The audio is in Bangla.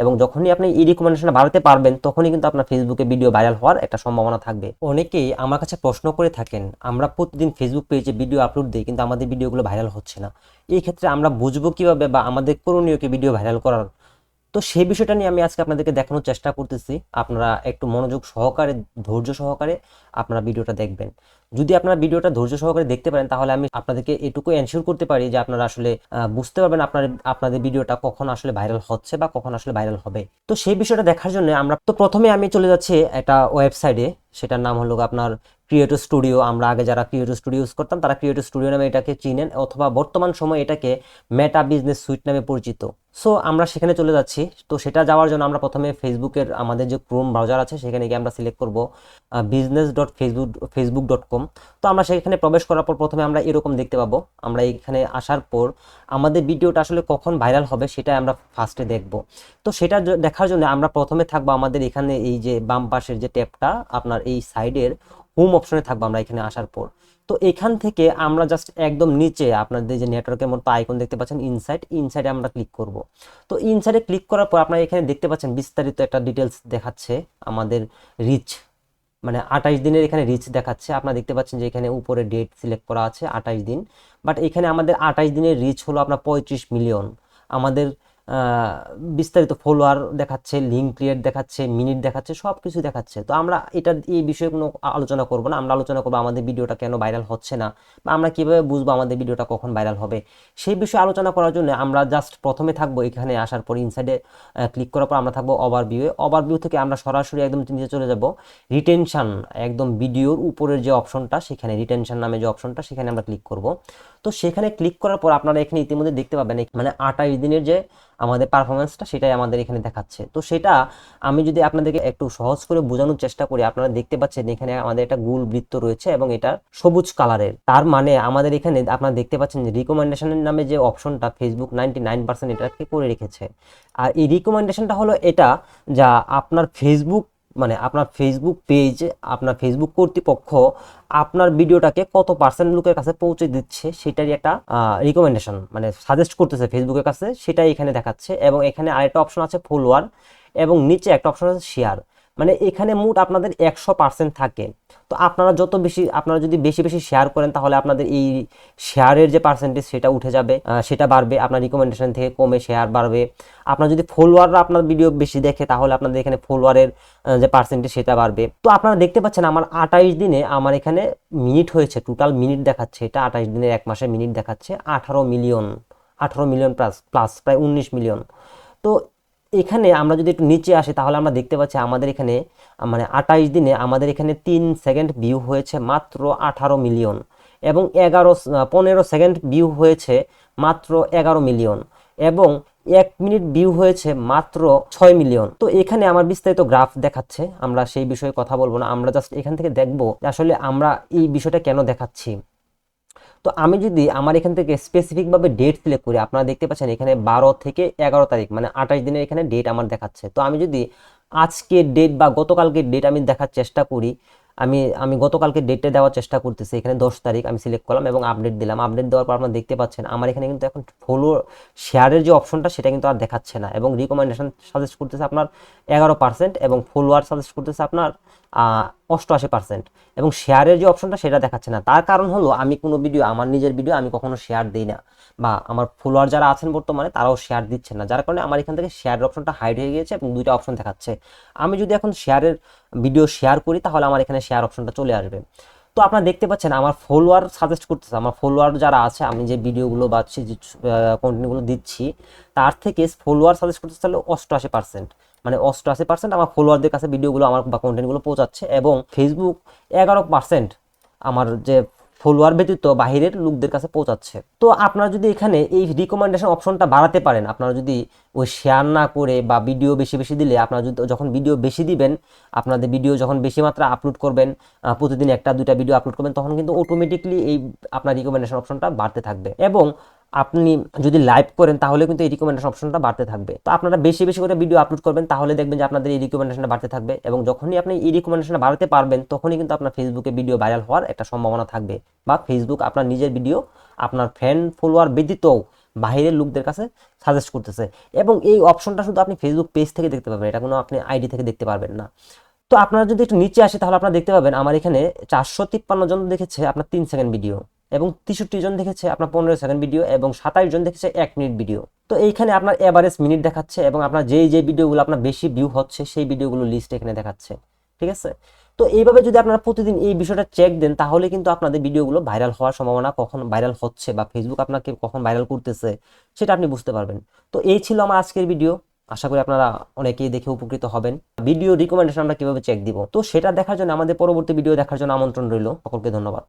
এবং যখনই আপনি ই রিকমেন্ডেশন বাড়াতে পারবেন, তখনই কিন্তু আপনার ফেসবুকে ভিডিও ভাইরাল হওয়ার একটা সম্ভাবনা থাকবে। অনেকেই আমার কাছে প্রশ্ন করে থাকেন, আমরা প্রতিদিন ফেসবুক পেজে ভিডিও আপলোড দিই, কিন্তু আমাদের ভিডিওগুলো ভাইরাল হচ্ছে না। এই ক্ষেত্রে আমরা বুঝব কীভাবে বা আমাদের করণীয় কি ভিডিও ভাইরাল করার? তো সেই বিষয়টা নিয়ে আমি আজকে আপনাদেরকে দেখানোর চেষ্টা করতেছি। আপনারা একটু মনোযোগ সহকারে, ধৈর্য সহকারে আপনারা ভিডিওটা দেখবেন। যদি আপনারা ভিডিওটা ধৈর্য সহকারে দেখতে পারেন, তাহলে আমি আপনাদেরকে এটুকু এনশিওর করতে পারি যে আপনারা আসলে বুঝতে পারবেন আপনার, আপনাদের ভিডিওটা কখন আসলে ভাইরাল হচ্ছে বা কখন আসলে ভাইরাল হবে। তো সেই বিষয়টা দেখার জন্য আমরা, তো প্রথমে আমি চলে যাচ্ছি একটা ওয়েবসাইটে সেটার নাম হলো আপনার ক্রিয়েটর স্টুডিও আমরা আগে যারা ক্রিয়েটর স্টুডিও ইউজ করতাম, তারা ক্রিয়েটর স্টুডিও নামে এটাকে চিনেন, অথবা বর্তমান সময়ে এটাকে মেটা বিজনেস সুইট নামে পরিচিত। সো আমরা সেখানে চলে যাচ্ছি। তো সেটা যাওয়ার জন্য আমরা প্রথমে ফেসবুকের আমাদের যে ক্রোম ব্রাউজার আছে, সেখানে গিয়ে আমরা সিলেক্ট করব business dot Facebook Facebook dot com তো আমরা সেখানে প্রবেশ করার পর প্রথমে আমরা এরকম দেখতে পাবো। আমরা এখানে আসার পর আমাদের ভিডিওটা আসলে কখন ভাইরাল হবে সেটা আমরা ফার্স্টে দেখব। তো সেটা দেখার জন্য আমরা প্রথমে থাকব আমাদের এখানে এই যে বাম পাশের যে ট্যাবটা, আপনার এই সাইডের হোম অপশনে থাকব আমরা এখানে আসার পর। তো এখান থেকে আমরা জাস্ট একদম নিচে আপনাদের যে নেটওয়ার্কের মতো আইকন দেখতে পাচ্ছেন ইনসাইট ইনসাইডে আমরা ক্লিক করব। তো ইনসাইডে ক্লিক করার পর আপনারা এখানে দেখতে পাচ্ছেন বিস্তারিত একটা ডিটেলস দেখাচ্ছে আমাদের রিচ মানে আঠাইশ দিনের এখানে রিচ দেখাচ্ছে। আপনারা দেখতে পাচ্ছেন যে এখানে উপরে ডেট সিলেক্ট করা আছে আঠাইশ দিন। বাট এখানে আমাদের আঠাইশ দিনের রিচ হলো আপনার পঁয়ত্রিশ মিলিয়ন আমাদের বিস্তারিত ফলোয়ার দেখাচ্ছে লিঙ্ক ক্রিয়েট দেখাচ্ছে মিনিট দেখাচ্ছে সব কিছু দেখাচ্ছে। তো আমরা এটা এই বিষয়ে কোনো আলোচনা করব না। আমরা আলোচনা করব আমাদের ভিডিওটা কেন ভাইরাল হচ্ছে না বা আমরা কীভাবে বুঝব আমাদের ভিডিওটা কখন ভাইরাল হবে। সেই বিষয়ে আলোচনা করার জন্য আমরা জাস্ট প্রথমে থাকব এখানে আসার পর ইনসাইডে ক্লিক করার পর আমরা থাকব ওভারভিউয়ে ওভারভিউ থেকে আমরা সরাসরি একদম নিচে চলে যাব। রিটেনশন একদম ভিডিওর উপরের যে অপশনটা সেখানে রিটেনশন নামে যে অপশনটা সেখানে আমরা ক্লিক করব। তো সেখানে ক্লিক করার পর আপনারা এখানে ইতিমধ্যে দেখতে পাবেন মানে আঠাশ দিনের যে আমাদের পারফরমেন্সটা সেটাই আমাদের এখানে দেখাচ্ছে। তো সেটা আমি যদি আপনাদেরকে একটু সহজ করে বোঝানোর চেষ্টা করি, আপনারা দেখতে পাচ্ছেন এখানে আমাদের একটা গোল বৃত্ত রয়েছে এবং এটা সবুজ কালারের তার মানে আমাদের এখানে আপনারা দেখতে পাচ্ছেন যে রিকমেন্ডেশনের নামে যে অপশনটা ফেসবুক নাইনটি নাইন পার্সেন্ট এটাকে করে রেখেছে। আর এই রিকমেন্ডেশনটা হলো এটা যা আপনার ফেসবুক মানে আপনার ফেসবুক পেজ আপনার ফেসবুক কর্তৃপক্ষ আপনার ভিডিওটাকে কত পার্সেন্ট লোকের কাছে পৌঁছে দিচ্ছে সেটারই একটা রিকমেন্ডেশন মানে সাজেস্ট করতেছে ফেসবুকের কাছে, সেটাই এখানে দেখাচ্ছে এবং এখানে আরেকটা অপশন আছে ফলোয়ার এবং নিচে একটা অপশন আছে শেয়ার মানে এখানে মোট আপনাদের একশো পার্সেন্ট থাকে। তো আপনারা যত বেশি, আপনারা যদি বেশি বেশি শেয়ার করেন, তাহলে আপনাদের এই শেয়ারের যে পার্সেন্টেজ সেটা উঠে যাবে সেটা বাড়বে, আপনার রিকমেন্ডেশন থেকে কমে শেয়ার বাড়বে। আপনার যদি ফলোয়াররা আপনার ভিডিও বেশি দেখে, তাহলে আপনাদের এখানে ফলোয়ারের যে পার্সেন্টেজ সেটা বাড়বে। তো আপনারা দেখতে পাচ্ছেন আমার আঠাইশ দিনে আমার এখানে মিনিট হয়েছে টোটাল মিনিট দেখাচ্ছে। এটা আঠাইশ দিনের এক মাসে মিনিট দেখাচ্ছে আঠারো মিলিয়ন আঠারো মিলিয়ন প্লাস প্লাস প্রায় উনিশ মিলিয়ন তো এখানে আমরা যদি একটু নিচে আসি, তাহলে আমরা দেখতে পাচ্ছি আমাদের এখানে মানে আঠাইশ দিনে আমাদের এখানে তিন সেকেন্ড ভিউ হয়েছে মাত্র আঠারো মিলিয়ন এবং এগারো পনেরো সেকেন্ড ভিউ হয়েছে মাত্র এগারো মিলিয়ন এবং এক মিনিট ভিউ হয়েছে মাত্র ছয় মিলিয়ন। তো এখানে আমার বিস্তারিত গ্রাফ দেখাচ্ছে, আমরা সেই বিষয়ে কথা বলব না, আমরা জাস্ট এখান থেকে দেখব আসলে আমরা এই বিষয়টা কেন দেখাচ্ছি। তো আমি যদি আমার এখান থেকে স্পেসিফিকভাবে ডেট সিলেক্ট করি, আপনারা দেখতে পাচ্ছেন এখানে বারো থেকে এগারো তারিখ মানে আঠাশ দিনের এখানে ডেট আমার দেখাচ্ছে। তো আমি যদি আজকের ডেট বা গতকালকের ডেট আমি দেখার চেষ্টা করি, আমি আমি গতকালকে ডেটটা দেওয়ার চেষ্টা করতেছি, এখানে দশ তারিখ আমি সিলেক্ট করলাম এবং আপডেট দিলাম। আপডেট দেওয়ার পর আপনারা দেখতে পাচ্ছেন, আমার এখানে কিন্তু এখন ফলো শেয়ারের যে অপশনটা সেটা কিন্তু আর দেখাচ্ছে না এবং রিকমেন্ডেশন সাজেস্ট করতেছে আপনার এগারো পার্সেন্ট এবং ফলোয়ার সাজেস্ট করতেছে আপনার অষ্টআশি পার্সেন্ট এবং শেয়ারের যে অপশনটা সেটা দেখাচ্ছে না। তার কারণ হলো, আমি কোনো ভিডিও আমার নিজের ভিডিও আমি কখনো শেয়ার দিই না। বা আমার ফলোয়ার যারা আছেন বর্তমানে, তারাও শেয়ার দিচ্ছে না। যার কারণে আমার এখান থেকে শেয়ারের অপশনটা হাইড হয়ে গিয়েছে এবং দুইটা অপশন দেখাচ্ছে। আমি যদি এখন শেয়ারের ভিডিও শেয়ার করি, তাহলে আমার এখানে শেয়ার অপশনটা চলে আসবে। তো আপনারা দেখতে পাচ্ছেন, আমার ফলোয়ার সাজেস্ট করতেছে, আমার ফলোয়ার যারা আছে, আমি যে ভিডিওগুলো বা যে কন্টেন্টগুলো দিচ্ছি, তার থেকে ফলোয়ার সাজেস্ট করতেছে তাহলে অষ্টআশি পার্সেন্ট মানে অষ্টআশি পার্সেন্ট আমার ফলোয়ারদের কাছে ভিডিওগুলো আমার বা কন্টেন্টগুলো পৌঁছাচ্ছে এবং ফেসবুক এগারো পার্সেন্ট আমার যে ফলোয়ার ব্যতীত বাহিরের লোকদের কাছে পৌঁছাচ্ছে। তো আপনারা যদি এখানে এই রিকমেন্ডেশন অপশনটা বাড়াতে পারেন, আপনারা যদি ওই শেয়ার না করে বা ভিডিও বেশি বেশি দিলে, আপনারা যদি যখন ভিডিও বেশি দিবেন, আপনাদের ভিডিও যখন বেশি মাত্রা আপলোড করবেন প্রতিদিন একটা দুইটা ভিডিও আপলোড করবেন, তখন কিন্তু অটোমেটিকলি এই আপনার রিকমেন্ডেশন অপশনটা বাড়তে থাকবে। এবং আপনি যদি লাইভ করেন, তাহলে কিন্তু এই রিকমেন্ডেশন অপশনটা বাড়তে থাকবে। তো আপনারা বেশি বেশি করে ভিডিও আপলোড করবেন, তাহলে দেখবেন যে আপনাদের এই রিকমেন্ডেশনটা বাড়তে থাকবে এবং যখনই আপনি এই রিকমেন্ডেশনটা বাড়াতে পারবেন, তখনই কিন্তু আপনার ফেসবুকে ভিডিও ভাইরাল হওয়ার একটা সম্ভাবনা থাকবে বা ফেসবুক আপনার নিজের ভিডিও আপনার ফ্রেন্ড ফলোয়ার ব্যতীতও বাইরের লোকদের কাছে সাজেস্ট করতেছে। এবং এই অপশনটা শুধু আপনি ফেসবুক পেজ থেকে দেখতে পাবেন, এটা কোনো আপনি আইডি থেকে দেখতে পারবেন না। তো আপনারা যদি একটু নিচে আসে, তাহলে আপনারা দেখতে পাবেন, আমার এখানে চারশো তিপ্পান্ন জন দেখেছে আপনার তিন সেকেন্ড ভিডিও এবং তেষট্টি জন দেখেছে আপনার পনেরো সেকেন্ড ভিডিও এবং সাতাশ জন দেখেছে এক মিনিট ভিডিও তো এইখানে আপনার এভারেজ মিনিট দেখাচ্ছে এবং আপনার যেই যে ভিডিওগুলো আপনার বেশি ভিউ হচ্ছে, সেই ভিডিওগুলো লিস্ট এখানে দেখাচ্ছে। ঠিক আছে? তো এইভাবে যদি আপনারা প্রতিদিন এই বিষয়টা চেক দেন, তাহলে কিন্তু আপনাদের ভিডিওগুলো ভাইরাল হওয়ার সম্ভাবনা কখন ভাইরাল হচ্ছে বা ফেসবুক আপনাকে কখন ভাইরাল করতেছে, সেটা আপনি বুঝতে পারবেন। তো এই ছিল আমার আজকের ভিডিও আশা করি আপনারা অনেকেই দেখে উপকৃত হবেন। ভিডিও রিকমেন্ডেশন আমরা কীভাবে চেক দিব? তো সেটা দেখার জন্য, আমাদের পরবর্তী ভিডিও দেখার জন্য আমন্ত্রণ রইল। সকলকে ধন্যবাদ।